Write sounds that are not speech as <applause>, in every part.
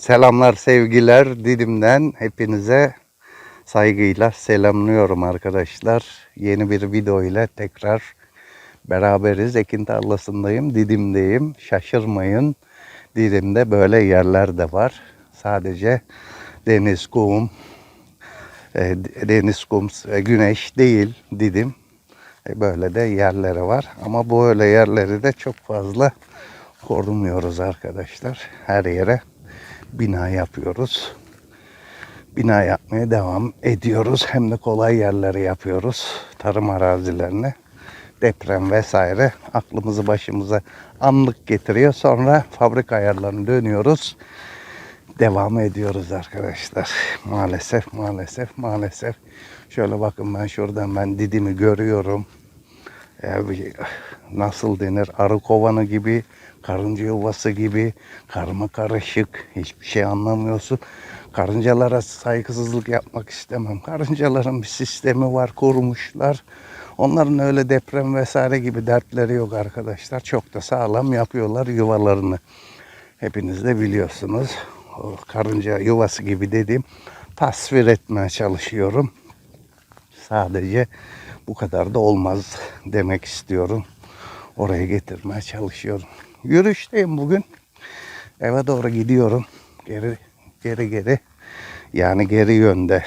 Selamlar, sevgiler Didim'den hepinize saygıyla selamlıyorum arkadaşlar. Yeni bir video ile tekrar beraberiz. Ekin tarlasındayım, Didim'deyim. Şaşırmayın. Didim'de böyle yerler de var. Sadece deniz, kum, e, deniz, kum, e, güneş değil Didim. E, Böyle de yerleri var. Ama bu öyle yerleri de çok fazla korumuyoruz arkadaşlar. Her yere bina yapıyoruz. Bina yapmaya devam ediyoruz. Hem de kolay yerleri yapıyoruz. Tarım arazilerine. Deprem vesaire aklımızı başımıza anlık getiriyor. Sonra fabrika ayarlarına dönüyoruz. Devam ediyoruz arkadaşlar. Maalesef, maalesef, maalesef. Şöyle bakın ben şuradan ben Didim'i görüyorum. Bir- nasıl denir arı kovanı gibi, karınca yuvası gibi, karma karışık, hiçbir şey anlamıyorsun. Karıncalara saygısızlık yapmak istemem. Karıncaların bir sistemi var, kurmuşlar. Onların öyle deprem vesaire gibi dertleri yok arkadaşlar. Çok da sağlam yapıyorlar yuvalarını. Hepiniz de biliyorsunuz. O karınca yuvası gibi dediğim tasvir etmeye çalışıyorum. Sadece bu kadar da olmaz demek istiyorum. Oraya getirmeye çalışıyorum. Yürüyüşteyim bugün. Eve doğru gidiyorum. Geri geri geri. Yani geri yönde.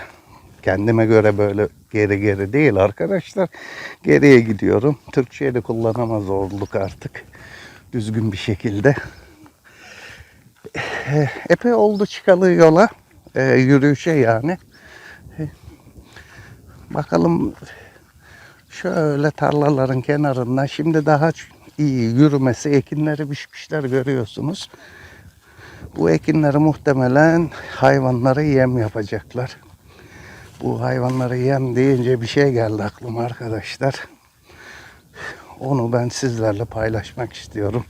Kendime göre böyle geri geri değil arkadaşlar. Geriye gidiyorum. Türkçe'yi de kullanamaz olduk artık. Düzgün bir şekilde. Eh, Epey oldu çıkalı yola. Eh, yürüyüşe yani. Bakalım şöyle tarlaların kenarından şimdi daha iyi yürümesi ekinleri biçmişler görüyorsunuz. Bu ekinleri muhtemelen hayvanlara yem yapacaklar. Bu hayvanlara yem deyince bir şey geldi aklıma arkadaşlar. Onu ben sizlerle paylaşmak istiyorum.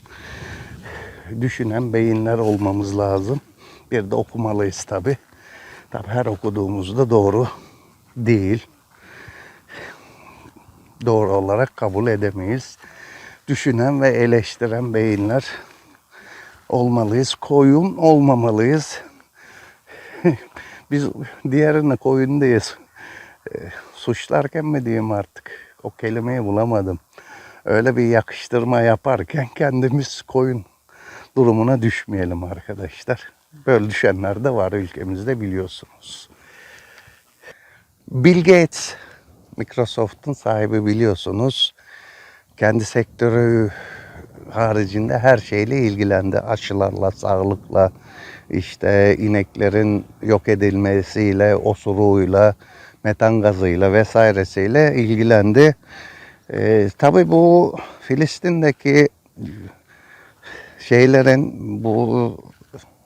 Düşünen beyinler olmamız lazım. Bir de okumalıyız tabi. Tabi her okuduğumuzda doğru değil doğru olarak kabul edemeyiz. Düşünen ve eleştiren beyinler olmalıyız. Koyun olmamalıyız. <laughs> Biz diğerine koyun diyiz. E, suçlarken mi diyeyim artık? O kelimeyi bulamadım. Öyle bir yakıştırma yaparken kendimiz koyun durumuna düşmeyelim arkadaşlar. Böyle düşenler de var ülkemizde biliyorsunuz. Bill Gates Microsoft'un sahibi biliyorsunuz. Kendi sektörü haricinde her şeyle ilgilendi. Aşılarla, sağlıkla, işte ineklerin yok edilmesiyle, osuruğuyla, metan gazıyla vesairesiyle ilgilendi. Ee, tabii bu Filistin'deki şeylerin, bu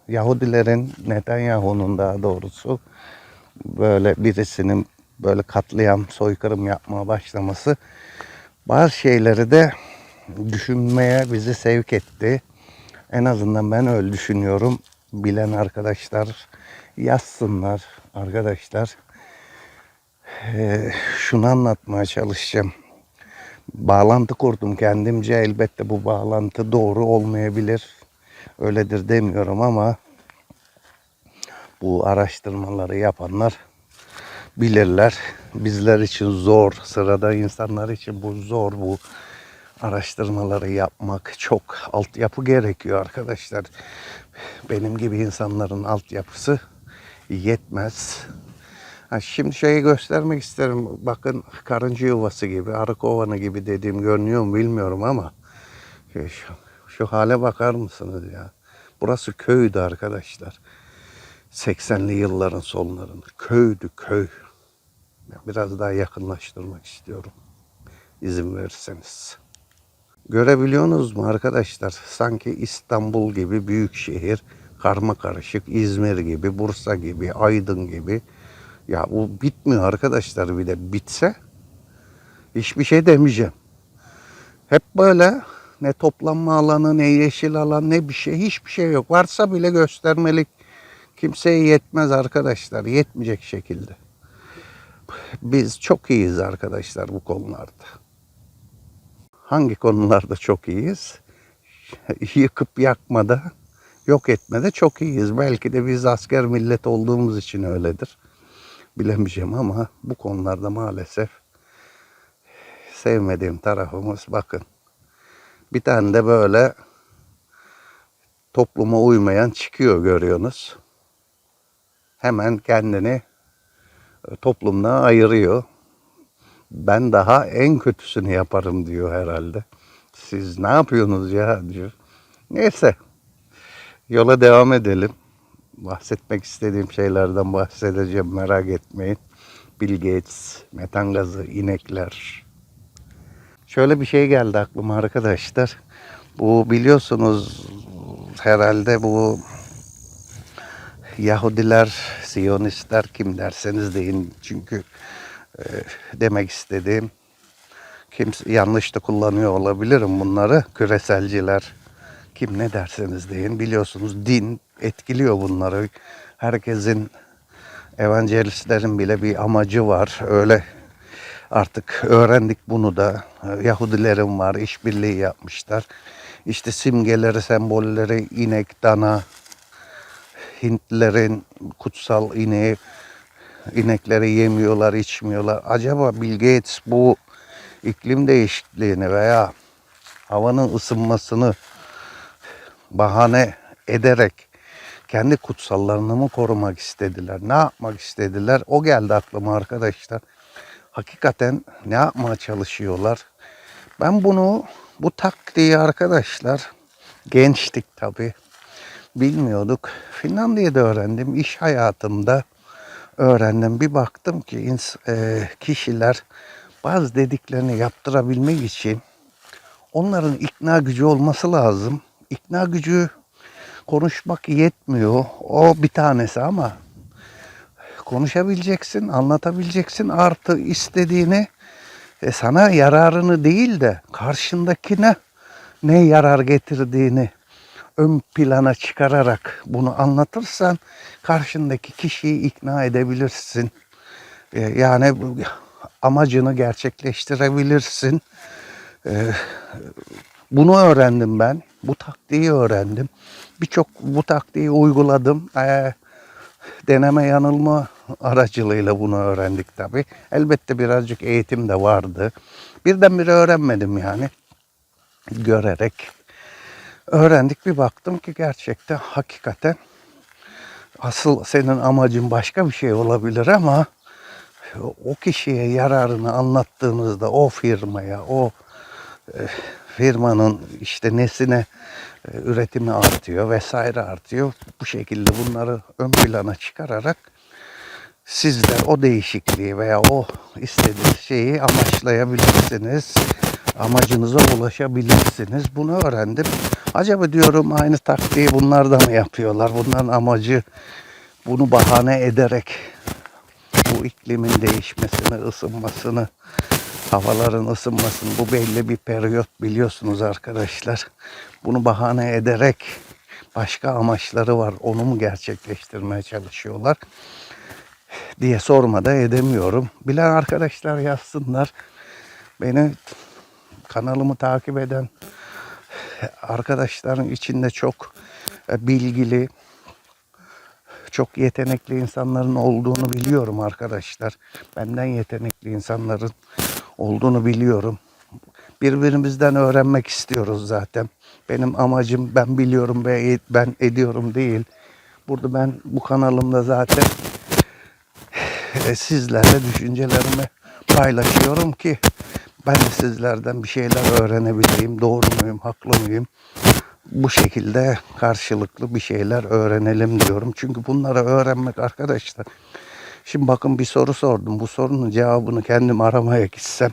Yahudilerin, Netanyahu'nun daha doğrusu böyle birisinin böyle katliam, soykırım yapmaya başlaması bazı şeyleri de düşünmeye bizi sevk etti. En azından ben öyle düşünüyorum. Bilen arkadaşlar yazsınlar arkadaşlar. Ee, şunu anlatmaya çalışacağım. Bağlantı kurdum kendimce. Elbette bu bağlantı doğru olmayabilir. Öyledir demiyorum ama bu araştırmaları yapanlar bilirler. Bizler için zor, sırada insanlar için bu zor bu araştırmaları yapmak çok altyapı gerekiyor arkadaşlar. Benim gibi insanların altyapısı yetmez. Ha, şimdi şeyi göstermek isterim. Bakın karınca yuvası gibi, arı kovanı gibi dediğim görünüyor mu bilmiyorum ama şu, şu hale bakar mısınız ya? Burası köydü arkadaşlar. 80'li yılların sonlarında. Köydü köy. Biraz daha yakınlaştırmak istiyorum. İzin verirseniz. Görebiliyorsunuz mu arkadaşlar? Sanki İstanbul gibi büyük şehir, karma karışık, İzmir gibi, Bursa gibi, Aydın gibi. Ya bu bitmiyor arkadaşlar bir de bitse hiçbir şey demeyeceğim. Hep böyle ne toplanma alanı, ne yeşil alan, ne bir şey, hiçbir şey yok. Varsa bile göstermelik kimseye yetmez arkadaşlar. Yetmeyecek şekilde. Biz çok iyiyiz arkadaşlar bu konularda. Hangi konularda çok iyiyiz? <laughs> Yıkıp yakmada yok etmede çok iyiyiz. Belki de biz asker millet olduğumuz için öyledir. Bilemeyeceğim ama bu konularda maalesef sevmediğim tarafımız bakın. Bir tane de böyle topluma uymayan çıkıyor görüyorsunuz. Hemen kendini toplumdan ayırıyor. Ben daha en kötüsünü yaparım diyor herhalde. Siz ne yapıyorsunuz ya diyor. Neyse yola devam edelim. Bahsetmek istediğim şeylerden bahsedeceğim merak etmeyin. Bill Gates, metan gazı, inekler. Şöyle bir şey geldi aklıma arkadaşlar. Bu biliyorsunuz herhalde bu Yahudiler, Siyonistler kim derseniz deyin. Çünkü e, demek istediğim kimse yanlış da kullanıyor olabilirim bunları. Küreselciler kim ne derseniz deyin. Biliyorsunuz din etkiliyor bunları. Herkesin evangelistlerin bile bir amacı var. Öyle artık öğrendik bunu da. Yahudilerin var, işbirliği yapmışlar. İşte simgeleri, sembolleri inek, dana, Hintlilerin kutsal ineği, inekleri yemiyorlar, içmiyorlar. Acaba Bill Gates bu iklim değişikliğini veya havanın ısınmasını bahane ederek kendi kutsallarını mı korumak istediler? Ne yapmak istediler? O geldi aklıma arkadaşlar. Hakikaten ne yapmaya çalışıyorlar? Ben bunu bu taktiği arkadaşlar gençtik tabii bilmiyorduk. Finlandiya'da öğrendim. İş hayatımda öğrendim. Bir baktım ki e, kişiler bazı dediklerini yaptırabilmek için onların ikna gücü olması lazım. İkna gücü konuşmak yetmiyor. O bir tanesi ama konuşabileceksin, anlatabileceksin artı istediğini e, sana yararını değil de karşındakine ne yarar getirdiğini ön plana çıkararak bunu anlatırsan karşındaki kişiyi ikna edebilirsin. E, yani amacını gerçekleştirebilirsin. E, bunu öğrendim ben. Bu taktiği öğrendim. Birçok bu taktiği uyguladım. E, deneme yanılma aracılığıyla bunu öğrendik tabii. Elbette birazcık eğitim de vardı. Birdenbire öğrenmedim yani. Görerek öğrendik bir baktım ki gerçekten hakikaten asıl senin amacın başka bir şey olabilir ama o kişiye yararını anlattığınızda o firmaya, o e, firmanın işte nesine e, üretimi artıyor vesaire artıyor. Bu şekilde bunları ön plana çıkararak sizler o değişikliği veya o istediğiniz şeyi amaçlayabilirsiniz. Amacınıza ulaşabilirsiniz. Bunu öğrendim. Acaba diyorum aynı taktiği bunlar da mı yapıyorlar? Bunların amacı bunu bahane ederek bu iklimin değişmesini, ısınmasını, havaların ısınmasını bu belli bir periyot biliyorsunuz arkadaşlar. Bunu bahane ederek başka amaçları var. Onu mu gerçekleştirmeye çalışıyorlar? diye sorma da edemiyorum. Bilen arkadaşlar yazsınlar. Beni kanalımı takip eden arkadaşların içinde çok e, bilgili, çok yetenekli insanların olduğunu biliyorum arkadaşlar. Benden yetenekli insanların olduğunu biliyorum. Birbirimizden öğrenmek istiyoruz zaten. Benim amacım ben biliyorum ve ben ediyorum değil. Burada ben bu kanalımda zaten e, sizlerle düşüncelerimi paylaşıyorum ki ben de sizlerden bir şeyler öğrenebileyim. Doğru muyum, haklı mıyım? Bu şekilde karşılıklı bir şeyler öğrenelim diyorum. Çünkü bunları öğrenmek arkadaşlar. Şimdi bakın bir soru sordum. Bu sorunun cevabını kendim aramaya gitsem.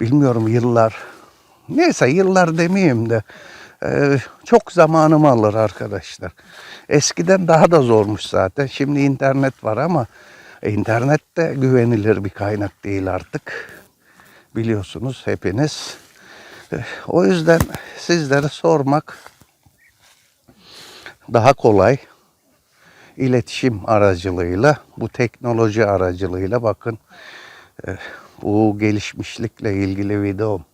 Bilmiyorum yıllar. Neyse yıllar demeyeyim de e, çok zamanımı alır arkadaşlar. Eskiden daha da zormuş zaten. Şimdi internet var ama e, internet de güvenilir bir kaynak değil artık. Biliyorsunuz hepiniz. O yüzden sizlere sormak daha kolay. İletişim aracılığıyla, bu teknoloji aracılığıyla bakın e, bu gelişmişlikle ilgili videom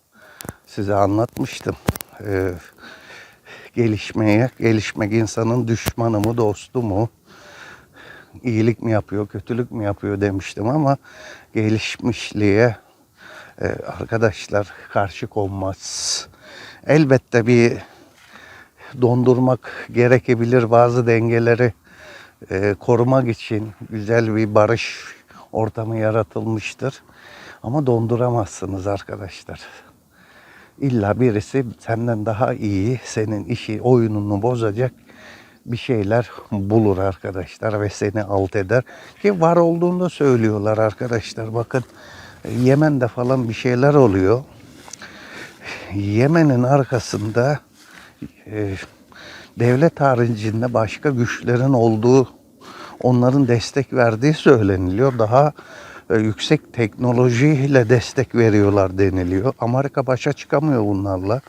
size anlatmıştım. E, gelişmeye, gelişmek insanın düşmanı mı, dostu mu? iyilik mi yapıyor, kötülük mü yapıyor demiştim ama gelişmişliğe arkadaşlar karşı konmaz. Elbette bir dondurmak gerekebilir bazı dengeleri e, korumak için güzel bir barış ortamı yaratılmıştır. Ama donduramazsınız arkadaşlar. İlla birisi senden daha iyi, senin işi, oyununu bozacak bir şeyler bulur arkadaşlar ve seni alt eder. Ki var olduğunu söylüyorlar arkadaşlar. Bakın Yemen'de falan bir şeyler oluyor. Yemen'in arkasında e, devlet haricinde başka güçlerin olduğu, onların destek verdiği söyleniliyor. Daha e, yüksek teknolojiyle destek veriyorlar deniliyor. Amerika başa çıkamıyor bunlarla.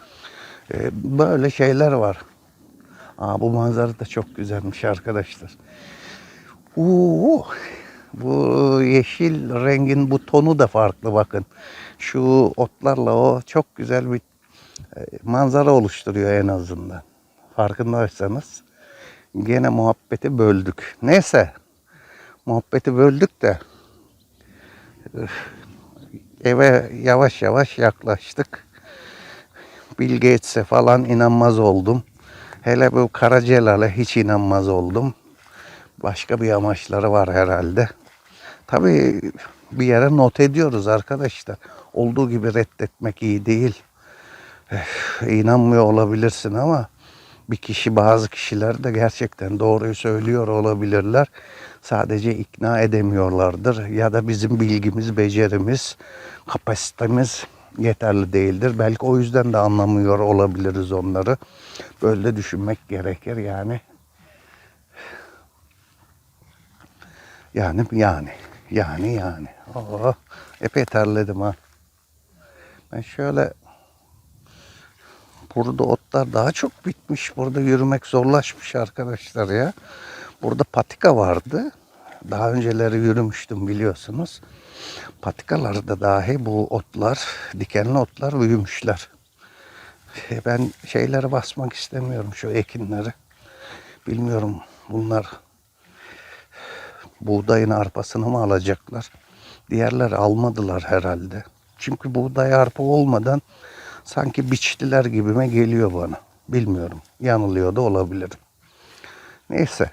E, böyle şeyler var. Aa, bu manzara da çok güzelmiş arkadaşlar. Uuu, bu yeşil rengin bu tonu da farklı bakın. Şu otlarla o çok güzel bir e, manzara oluşturuyor en azından. Farkındaysanız. Gene muhabbeti böldük. Neyse. Muhabbeti böldük de eve yavaş yavaş yaklaştık. Bill Gates'e falan inanmaz oldum. Hele bu Karacelal'e hiç inanmaz oldum. Başka bir amaçları var herhalde. Tabii bir yere not ediyoruz arkadaşlar. Olduğu gibi reddetmek iyi değil. Eh, inanmıyor olabilirsin ama bir kişi bazı kişiler de gerçekten doğruyu söylüyor olabilirler. Sadece ikna edemiyorlardır ya da bizim bilgimiz, becerimiz, kapasitemiz yeterli değildir. Belki o yüzden de anlamıyor olabiliriz onları. Böyle düşünmek gerekir yani. Yani yani yani yani. Oh, epey terledim ha. Ben şöyle burada otlar daha çok bitmiş. Burada yürümek zorlaşmış arkadaşlar ya. Burada patika vardı. Daha önceleri yürümüştüm biliyorsunuz. Patikalarda dahi bu otlar, dikenli otlar büyümüşler. Ben şeylere basmak istemiyorum şu ekinleri. Bilmiyorum bunlar buğdayın arpasını mı alacaklar? Diğerleri almadılar herhalde. Çünkü buğday arpa olmadan sanki biçtiler gibime geliyor bana. Bilmiyorum. Yanılıyor da olabilirim. Neyse.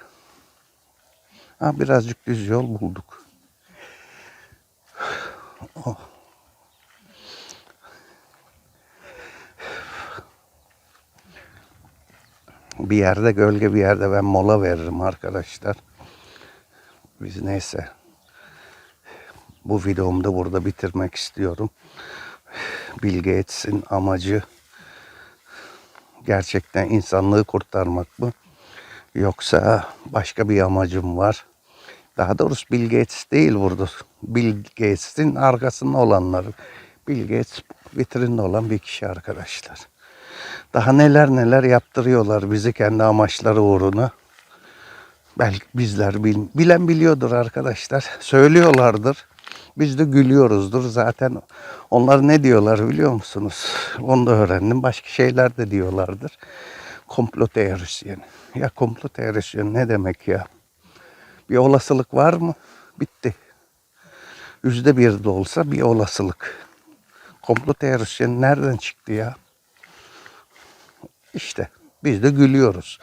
Ha, birazcık düz yol bulduk. Oh. Bir yerde gölge bir yerde ben mola veririm arkadaşlar. Biz neyse. Bu videomu da burada bitirmek istiyorum. Bill Gates'in amacı gerçekten insanlığı kurtarmak mı? Yoksa başka bir amacım var. Daha doğrusu Bill Gates değil burada. Bill Gates'in arkasında olanlar. Bill Gates vitrinde olan bir kişi arkadaşlar. Daha neler neler yaptırıyorlar bizi kendi amaçları uğruna. Belki bizler bil, bilen biliyordur arkadaşlar. Söylüyorlardır. Biz de gülüyoruzdur. Zaten onlar ne diyorlar biliyor musunuz? Onu da öğrendim. Başka şeyler de diyorlardır. Komplo teorisyeni. Ya komplo teorisyeni ne demek ya? Bir olasılık var mı? Bitti. Yüzde bir de olsa bir olasılık. Komplo teorisyeni nereden çıktı ya? İşte biz de gülüyoruz.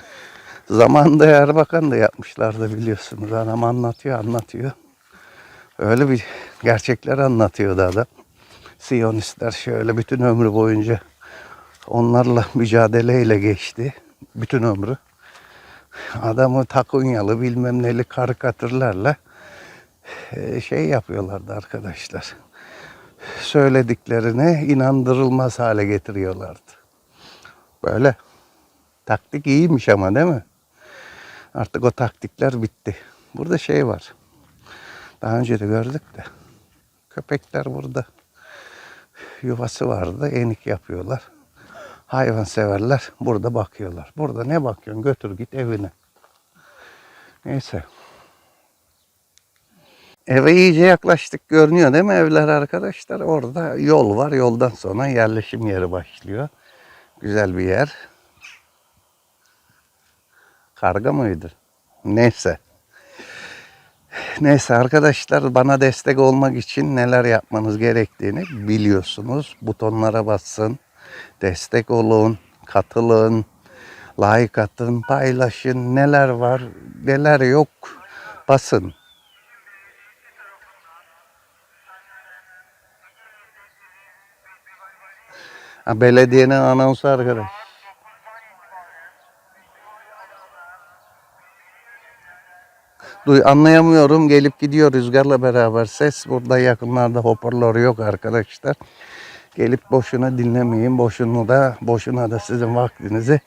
Zamanında Erbakan da yapmışlardı biliyorsunuz. Anam anlatıyor anlatıyor. Öyle bir gerçekler anlatıyordu adam. Siyonistler şöyle bütün ömrü boyunca onlarla mücadeleyle geçti. Bütün ömrü. Adamı takunyalı bilmem neli karikatürlerle e, şey yapıyorlardı arkadaşlar. Söylediklerine inandırılmaz hale getiriyorlardı. Böyle. Taktik iyiymiş ama değil mi? Artık o taktikler bitti. Burada şey var. Daha önce de gördük de. Köpekler burada yuvası vardı. Enik yapıyorlar. Hayvan severler burada bakıyorlar. Burada ne bakıyorsun? Götür git evine. Neyse. Eve iyice yaklaştık görünüyor değil mi evler arkadaşlar? Orada yol var. Yoldan sonra yerleşim yeri başlıyor. Güzel bir yer. Karga mıydı? Neyse. Neyse arkadaşlar bana destek olmak için neler yapmanız gerektiğini biliyorsunuz. Butonlara basın, destek olun, katılın, like atın, paylaşın. Neler var, neler yok basın. Belediyenin anonsu arkadaş. Anlayamıyorum. Gelip gidiyor rüzgarla beraber ses. Burada yakınlarda hoparlör yok arkadaşlar. Gelip boşuna dinlemeyin. Boşuna da boşuna da sizin vaktinizi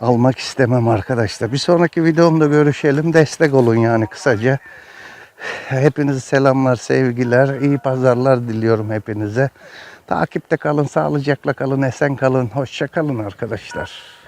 almak istemem arkadaşlar. Bir sonraki videomda görüşelim. Destek olun yani kısaca. Hepinize selamlar, sevgiler, iyi pazarlar diliyorum hepinize. Takipte kalın, sağlıcakla kalın, esen kalın, hoşça kalın arkadaşlar.